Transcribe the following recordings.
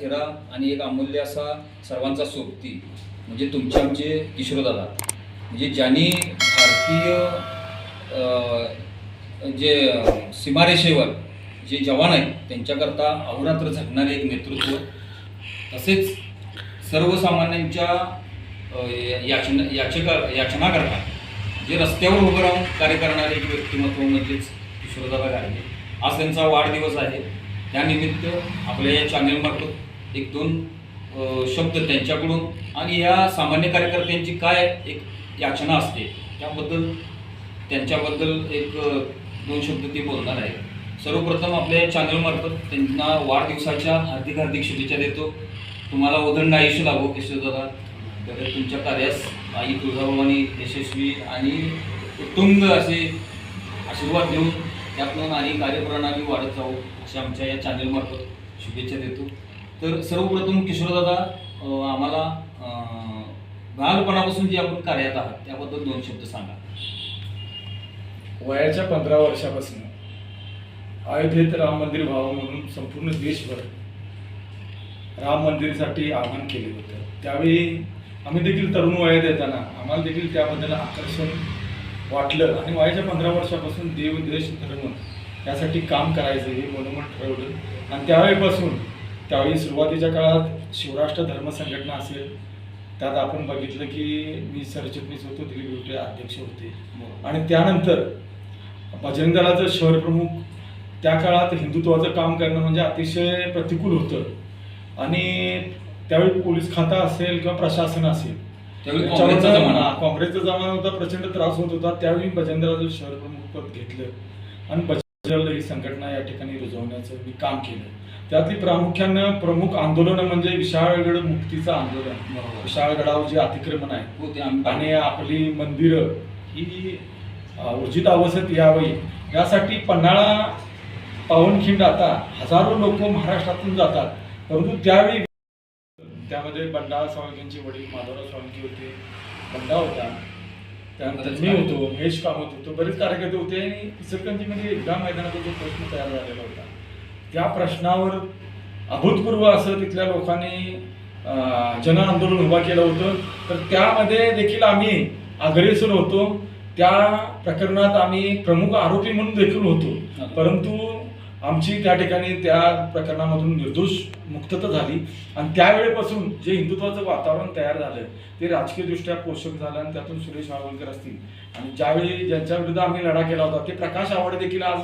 हिरा आणि एक अमूल्य असा सर्वांचा सोबती म्हणजे तुमचे आमचे किशोरदादा. म्हणजे ज्यांनी भारतीय जे सीमारेषेवर जे जवान आहेत त्यांच्याकरता अहोरात्र झटणारे एक नेतृत्व तसेच सर्वसामान्यांच्या याचना याचिका याचनाकरता जे रस्त्यावर उभं राहून कार्य करणारे एक व्यक्तिमत्व म्हणजेच किशोरदादा गाडगे आज त्यांचा वाढदिवस आहे. त्यानिमित्त आपल्या या चॅनेलमार्फत एक दोन शब्द त्यांच्याकडून आणि या सामान्य कार्यकर्त्यांची काय एक याचना असते त्याबद्दल त्यांच्याबद्दल एक दोन शब्द ते बोलणार आहे सर्वप्रथम आपल्या या चॅनलमार्फत त्यांना वाढदिवसाच्या हार्दिक हार्दिक शुभेच्छा देतो. तुम्हाला उदंड आयुष्य लाभो किशोरदादा तर तुमच्या कार्यास आई तुळजाभवानी यशस्वी आणि उत्तुंग असे आशीर्वाद देऊन त्यातून आणि कार्यप्रणाली वाढत जाऊ अशा आमच्या या चॅनलमार्फत शुभेच्छा देतो. तर सर्वप्रथम किशोरदादा आम्हाला अं, बालपणापासून जे आपण कार्यात आहात त्याबद्दल दोन शब्द सांगा. वयाच्या पंधरा वर्षापासून अयोध्येत राम मंदिर व्हावं म्हणून संपूर्ण देशभर राम मंदिरसाठी आव्हान केले होते. त्यावेळी आम्ही देखील तरुण वयात येताना आम्हाला देखील त्याबद्दल आकर्षण वाटलं आणि वयाच्या पंधरा वर्षापासून देव देश धर्म यासाठी काम करायचं हे मनोमन ठरवलं. आणि त्यावेळीपासून त्यावेळी सुरुवातीच्या काळात शिवराष्ट्र धर्म संघटना असेल त्यात आपण बघितलं की मी सरचिटणीस होतो दिलीप बिवटे अध्यक्ष होते. आणि त्यानंतर बजरंग दलाचं शहर प्रमुख त्या काळात हिंदुत्वाचं काम करणं म्हणजे अतिशय प्रतिकूल होतं. आणि त्यावेळी पोलीस खाता असेल किंवा प्रशासन असेल काँग्रेसचा जमाना. होता प्रचंड त्रास होत होता त्यावेळी बजरंग दलाचं शहर प्रमुख पद घेतलं. आणि ही संघटना या ठिकाणी रुजवण्याचं मी काम केलं त्यातली प्रामुख्यानं प्रमुख आंदोलन म्हणजे विशाळगड मुक्तीचं आंदोलन. विशाळगडावर जे अतिक्रमण आहे हो आणि आपली मंदिरं ही ऊर्जित अवस्थेत यावी. यासाठी पन्हाळा पावनखिंड आता हजारो लोक महाराष्ट्रातून जातात. परंतु त्यावेळी त्यामध्ये बंडाळा सावंतांचे वडील माधवराव सावंत होते. बंडा होता. त्यानंतर मी होतो महेश कामत होतो. बरेच कार्यकर्ते होते आणि इचलकरंजीमध्ये एकदा मैदानाचा जो प्रश्न तयार झालेला होता. त्या प्रश्नावर अभूतपूर्व असं तिथल्या लोकांनी जन आंदोलन उभा केलं होतं. तर त्यामध्ये देखील आम्ही अग्रेसर होतो. त्या प्रकरणात आम्ही प्रमुख आरोपी म्हणून देखील होतो. परंतु आमची त्या ठिकाणी त्या प्रकरणामधून निर्दोष मुक्तता झाली. आणि त्यावेळेपासून जे हिंदुत्वाचं वातावरण तयार झालं ते राजकीयदृष्ट्या पोषक झालं आणि त्यातून सुरेश वावलकर असतील. आणि ज्यावेळी ज्यांच्या विरुद्ध आम्ही लढा केला होता ते प्रकाश आवड देखील आज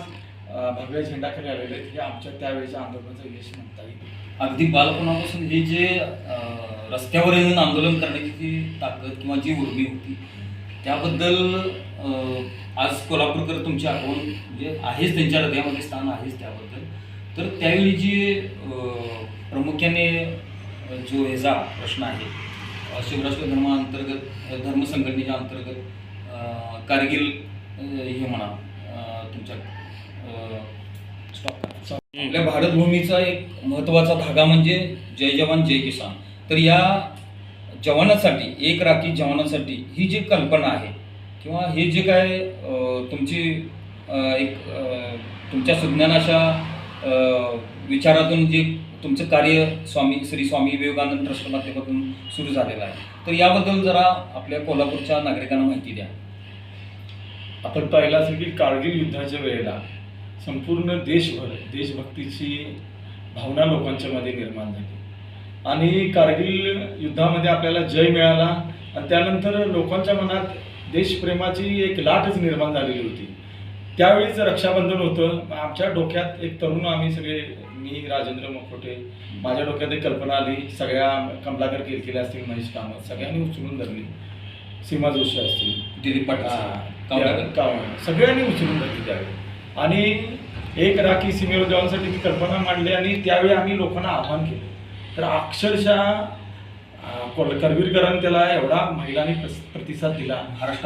भगव्या झेंडाखाली आलेले आहेत. हे आमच्या त्यावेळेच्या आंदोलनाचं यश म्हणता येईल. अगदी बालपणापासून हे जे रस्त्यावर येऊन आंदोलन करण्याची जी ताकद किंवा जी उर्मी होती त्याबद्दल आज कोल्हापूरकर तुमची आठवण म्हणजे आहेच त्यांच्या हृदयामध्ये स्थान आहेच त्याबद्दल. तर त्यावेळी जी प्रामुख्याने जो ह्याचा प्रश्न आहे शिवराष्ट्र धर्माअंतर्गत धर्म धर्मसंघटनेच्या अंतर्गत कारगिल हे म्हणा तुमच्या आपल्या भारतभूमीचा एक महत्त्वाचा धागा म्हणजे जय जवान जय किसान. तर या जवानासाठी एक राखी जवानासाठी ही जी कल्पना आहे किंवा हे जे काय तुमची एक तुमच्या सुज्ञानाच्या विचारातून जे तुमचं कार्य स्वामी श्री स्वामी विवेकानंद ट्रस्ट माध्यमातून सुरू झालेलं आहे. तर याबद्दल जरा आपल्या कोल्हापूरच्या नागरिकांना माहिती द्या. आपण पाहिलं असेल की कारगिल युद्धाच्या वेळेला संपूर्ण देशभर देशभक्तीची भावना लोकांच्या मध्ये निर्माण झाली. आणि कारगिल युद्धामध्ये आपल्याला जय मिळाला. आणि त्यानंतर लोकांच्या मनात देशप्रेमाची एक लाटच निर्माण झालेली होती. त्यावेळीच रक्षाबंधन होतं. आमच्या डोक्यात एक तरुण आम्ही सगळे मी राजेंद्र मकोटे माझ्या डोक्यात एक कल्पना आली. सगळ्या कमलाकर केलकेले असतील महेश कामत सगळ्यांनी उचलून धरली. सीमा जोशी असतील. दिलीप पाटील. सगळ्यांनी उचलून धरली त्यावेळी. आणि एक राखी सीमेवर जाऊनसाठी ती कल्पना मांडली आणि त्यावेळी आम्ही लोकांना आव्हान केलं. तर अक्षरशः करवीरकरांनी त्याला एवढा महिलांनी प्रतिसाद दिला.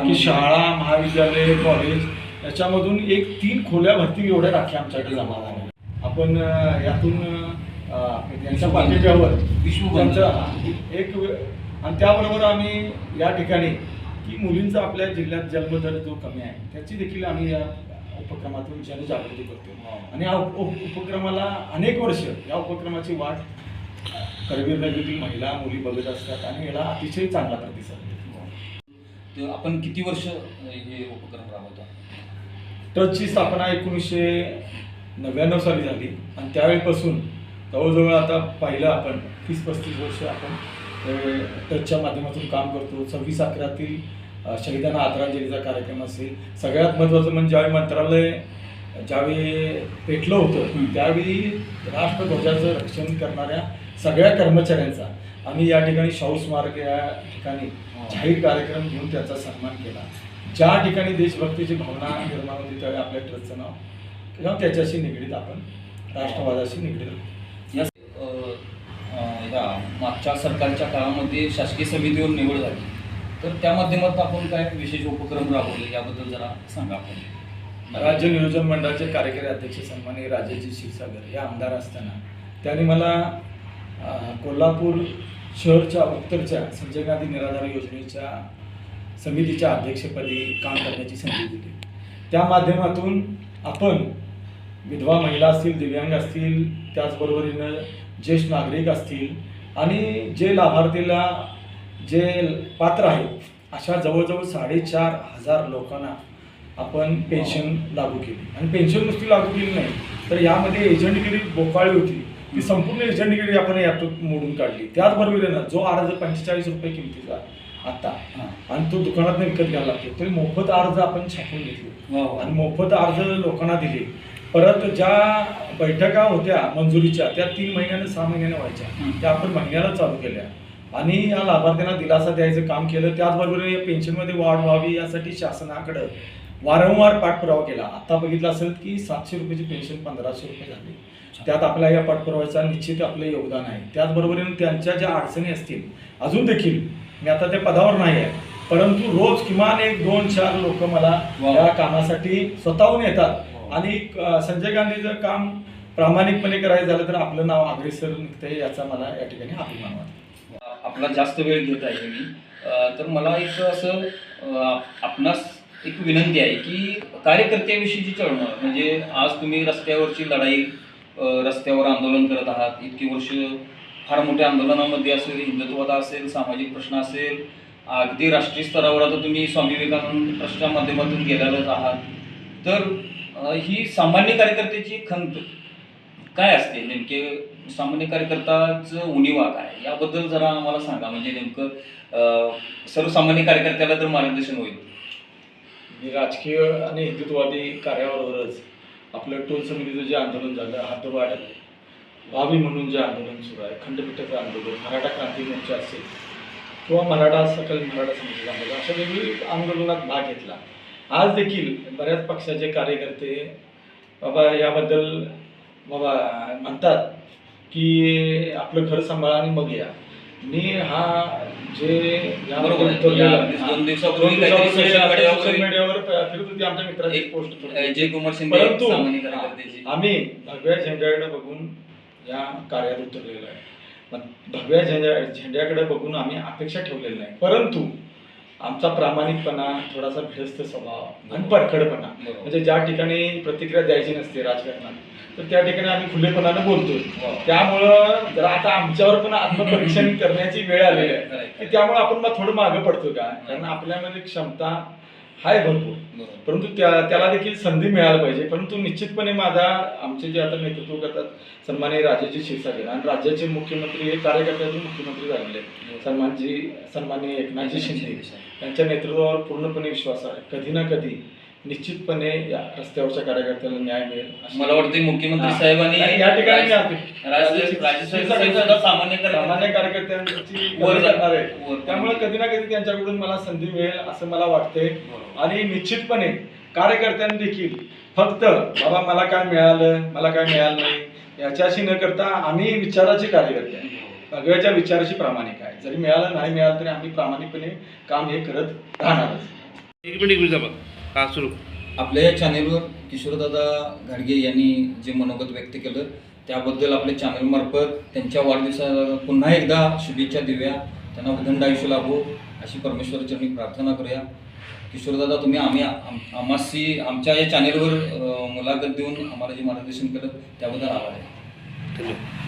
की शाळा महाविद्यालय कॉलेज याच्यामधून एक तीन खोल्या भरती एवढ्या राख्या आमच्याकडे जमा झाल्या आपण यातून त्यांच्या विश्वबंधन. त्यांचं एक आणि त्याबरोबर आम्ही या ठिकाणी की मुलींचा आपल्या जिल्ह्यात जन्मदर जो कमी आहे त्याची देखील आम्ही या उपक्रमातून जनजागृती करतो आणि या उप- उप- उपक्रमाला अनेक वर्ष या उपक्रमाची वाट करवीर नगरीतील महिला मुली बघत असतात आणि याला अतिशय चांगला प्रतिसाद मिळतो. आपण किती वर्ष हे उपक्रम राबवता टचची स्थापना एकोणीसशे नव्याण्णव साली झाली आणि त्यावेळेपासून जवळजवळ आता पाहिलं आपण तीस पस्तीस वर्ष आपण टचच्या माध्यमातून काम करतो सव्वीस अकरातील शहीदांना आदरांजलीचा कार्यक्रम असेल सगळ्यात महत्त्वाचं म्हणजे ज्यावेळी मंत्रालय ज्यावेळी पेटलं होतं. त्यावेळी राष्ट्रध्वजाचं रक्षण करणाऱ्या सगळ्या कर्मचाऱ्यांचा. आम्ही या ठिकाणी शाहू स्मारक या ठिकाणी जाहीर कार्यक्रम घेऊन त्याचा सन्मान केला. ज्या ठिकाणी देशभक्तीची भावना निर्माण होती त्यावेळी आपल्या ट्रस्टचं नाव किंवा त्याच्याशी निगडीत आपण राष्ट्रवादाशी निगडीत. या मागच्या सरकारच्या काळामध्ये शासकीय समितीवर निवड झाली. तर त्या माध्यमातून आपण काय विशेष उपक्रम राबवले याबद्दल जरा सांगा आपण. राज्य नियोजन मंडळाचे कार्यकारी अध्यक्ष सन्माननीय राजेशजी क्षीरसागर हे आमदार असताना त्यांनी मला कोल्हापूर शहरच्या उत्तरच्या संजय गांधी निराधार योजनेच्या समितीच्या अध्यक्षपदी काम करण्याची संधी दिली. त्या माध्यमातून आपण विधवा महिला असतील दिव्यांग असतील त्याचबरोबरीनं ज्येष्ठ नागरिक असतील आणि जे लाभार्थीला जे पात्र आहेत अशा जवळजवळ साडेचार हजार लोकांना आपण पेन्शन लागू केली. आणि पेन्शन नुसती लागू केली नाही तर यामध्ये एजंटगिरी बोकाळी होती. ती संपूर्ण एजंटगिरी आपण यातून मोडून काढली. त्याचबरोबरीनं जो अर्ज पंचेचाळीस रुपये किमतीचा आत्ता हां. आणि तो दुकानात विकत घ्यायला लागतो तरी मोफत अर्ज आपण छापून घेतले. वा वा. आणि मोफत अर्ज लोकांना दिले. परत ज्या बैठका होत्या मंजुरीच्या त्या तीन महिन्याने सहा महिन्याने व्हायच्या. हं. त्या आपण महिन्याला चालू केल्या. आणि या लाभार्थ्यांना दिलासा द्यायचं काम केलं. त्याचबरोबर या पेन्शनमध्ये वाढ व्हावी यासाठी शासनाकडं वारंवार पाठपुरावा केला. आता बघितलं असेल की सातशे रुपयाची पेन्शन पंधराशे रुपये झाली. त्यात आपल्या या पाठपुराव्याचा निश्चित आपलं योगदान आहे. त्याचबरोबरीने त्यांच्या ज्या अडचणी असतील अजून देखील मी आता त्या पदावर नाही आहे परंतु रोज किमान एक दोन चार लोक मला. या कामासाठी स्वतःहून येतात. आणि संजय गांधीचं काम प्रामाणिकपणे करायचं झालं तर आपलं नाव अग्रेसर निघतंय याचा मला या ठिकाणी अभिमान वाटतो. आपला जास्त वेळ घेत आहे मी. तर मला एक असं आपणास एक विनंती आहे की कार्यकर्त्याविषयीची चळवळ म्हणजे आज तुम्ही रस्त्यावरची लढाई रस्त्यावर आंदोलन करत आहात. इतकी वर्ष फार मोठ्या आंदोलनामध्ये असेल हिंदुत्वता असेल सामाजिक प्रश्न असेल अगदी राष्ट्रीय स्तरावर आता तुम्ही स्वामी विवेकानंद ट्रस्टच्या माध्यमातून गेलेलाच आहात. तर ही सामान्य कार्यकर्त्याची खंत काय असते? नेमके सामान्य कार्यकर्ताचं उणीवा काय? याबद्दल जरा आम्हाला सांगा. म्हणजे नेमकं सर्वसामान्य कार्यकर्त्याला तर मार्गदर्शन होईल. मी राजकीय आणि हिंदुत्ववादी कार्याबरोबरच आपलं टोल समितीचं जे आंदोलन झालं हातवाड व्हावी म्हणून जे आंदोलन सुरू आहे खंडपीठाचं आंदोलन मराठा क्रांती मोर्चा असेल किंवा मराठा सकल मराठा समितीचं आंदोलन अशा वेगवेगळी आंदोलनात भाग घेतला. आज देखील बऱ्याच पक्षाचे कार्यकर्ते बाबा याबद्दल बाबा म्हणतात की आपलं घर सांभाळा आणि मग या. मी हा जे आहे. दोन दिवसापूर्वी फिरत होती आमच्या मित्राची पोस्ट जय कुमार शिंदे परंतु सामान्य कार्यकर्त्याची आम्ही भगव्या झेंड्याकडे बघून या कार्यात उतरलेलो आहे. भगव्या झेंड्या झेंड्याकडे बघून आम्ही अपेक्षा ठेवलेल्या नाही. परंतु आमचा प्रामाणिकपणा थोडासा भिडस्त स्वभाव आणि परखडपणा. म्हणजे ज्या ठिकाणी प्रतिक्रिया द्यायची नसते राजकारणात तर त्या ठिकाणी आम्ही खुलेपणानं बोलतोय वा. त्यामुळं जर आता आमच्यावर पण आत्मपरीक्षण करण्याची वेळ आलेली आहे. त्यामुळे आपण मग थोडं मागं पडतो का कारण आपल्यामध्ये क्षमता आहे भरपूर. परंतु त्या त्याला देखील संधी मिळायला पाहिजे. परंतु निश्चितपणे माझा आमचे जे आता नेतृत्व करतात सन्माननीय राजाची क्षीरसागर आणि राज्याचे मुख्यमंत्री हे कार्यकर्त्यातून मुख्यमंत्री झालेले आहेत. सन्मानजी सन्माननीय एकनाथजी शिंदे. यांच्या नेतृत्वावर पूर्णपणे विश्वास आहे. कधी ना कधी निश्चितपणे या रस्त्यावरच्या कार्यकर्त्याला न्याय मिळेल अशी- मला वाटतं मुख्यमंत्री हा. साहेबांनी आणि या ठिकाणी मी राज- आज- राज- राजसाहेब साहेब सुद्धा सामान्य सामान्य कार्यकर्ते कार्यकर्त्यांची वर वर करणार आहे वर. त्यामुळे कधी ना कधी त्यांच्याकडून मला संधी मिळेल असं मला वाटतंय. बरोबर. आणि निश्चितपणे कार्यकर्त्यांनी देखील फक्त बाबा मला काय मिळालं? मला काय मिळालं नाही? याच्याशी न करता आम्ही विचाराचे कार्यकर्ते आहे भगव्याच्या विचाराशी प्रामाणिक आहे. जरी मिळालं नाही मिळालं तरी आम्ही प्रामाणिकपणे काम हे करत राहणारच. एक मिनिट हा सुरू? आपल्या या चॅनेलवर किशोरदादा घाडगे यांनी जे मनोगत व्यक्त केलं त्याबद्दल आपल्या चॅनलमार्फत त्यांच्या वाढदिवसाला पुन्हा एकदा शुभेच्छा देऊया. त्यांना उदंड आयुष्य लाभो. अशी परमेश्वराचरणी प्रार्थना करूया. किशोरदादा तुम्ही आम्ही आम- आम्हाशी आमच्या या चॅनेलवर मुलाखत देऊन आम्हाला जे मार्गदर्शन केलं त्याबद्दल आभार आहे. धन्यवाद.